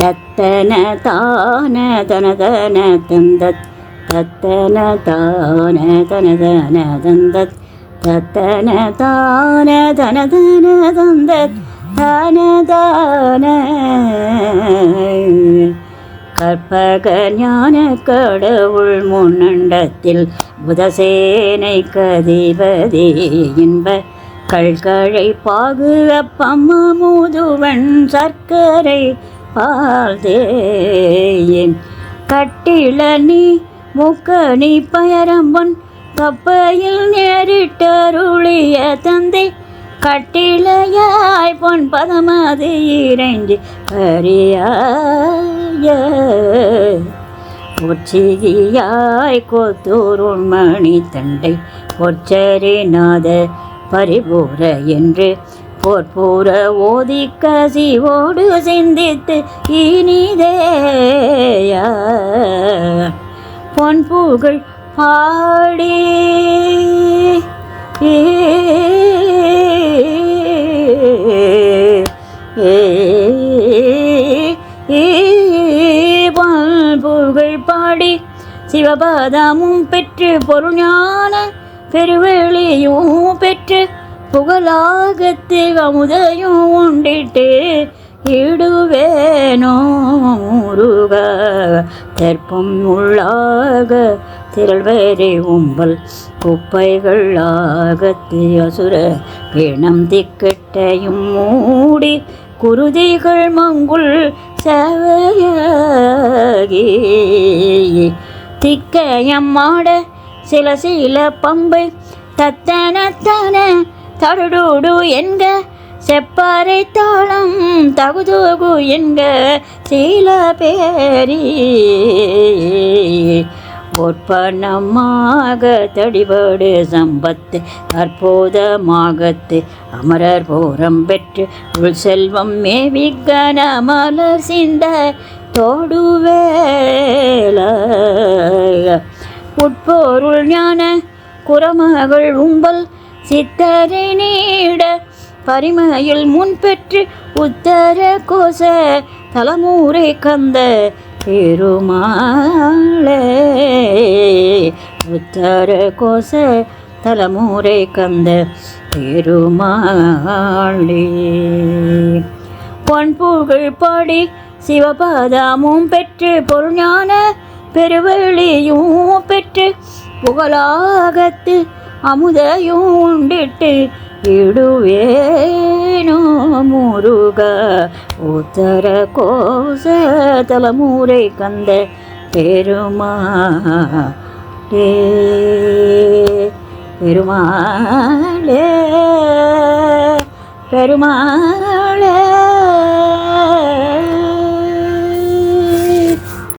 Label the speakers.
Speaker 1: தத்தன தான தனதன தந்தத் தத்தன தான தனதன தந்தத் தத்தன தான தனதன தந்தத் தனதான கற்பக ஞான கடவுள் முன்னண்டத்தில் புதசேனை கதிபதி இன்ப கல்கழை பாகு அப்பம்மா மூதுவன் சர்க்கரை பால் தேயின் கட்டில நீ முக்கணி பயரம்பன் கப்பையில் நேரிட்டருளிய தந்தை கட்டிலையாய் பொன் பதமது இறைஞ்சி பரியாய உச்சிகியாய் கோத்தூருள் மணி தண்டை பொச்சரிநாத பரிபூர என்று போற்பூர ஓதி கசிவோடு சிந்தித்து இனிதேய பொன் புகழ் பாடி புகழ் பாடி சிவபாதமும் பெற்று பொருஞான பெருவெளியும் பெற்று புகழாகத்து அமுதையும் உண்டிட்டு இடுவேனோ தெற்பம் உள்ளாக திரள்வேரே உம்பல் குப்பைகளாக தியசுர பிணம் திக்கட்டையும் மூடி குருதிகள் மங்குள் செவையாகி. திக்கயம்மாட சில சில பம்பை தத்தன தன தடுடுடு என்க செப்பாறை தாளம் தகுதுகு என்க சீல பேரி. பொற்பனமாக தடிபடு சம்பத்து அற்புதமாகத்து அமரர் போரம் பெற்று உள் செல்வம் மேவி கனமலர் சிந்த தோடுவேல உட்பொருள் ஞான குரமகள் உம்பல் சித்தரை நீட பரிமையில் முன் பெற்று உத்தர கோச தலமூரை கந்த பெருமாளே. உத்தர கோச தலமூரை கந்த பெருமாளே. பொன் பாடி சிவபாதமும் பெற்று பொருஞான பெருவெளியும் பெற்று புகழாகத்து அமுதையும் உண்டிட்டு இடுவேனோ முருக. உத்தர கோச தலைமுறை கந்த பெருமாளே பெருமாளே பெருமாளே.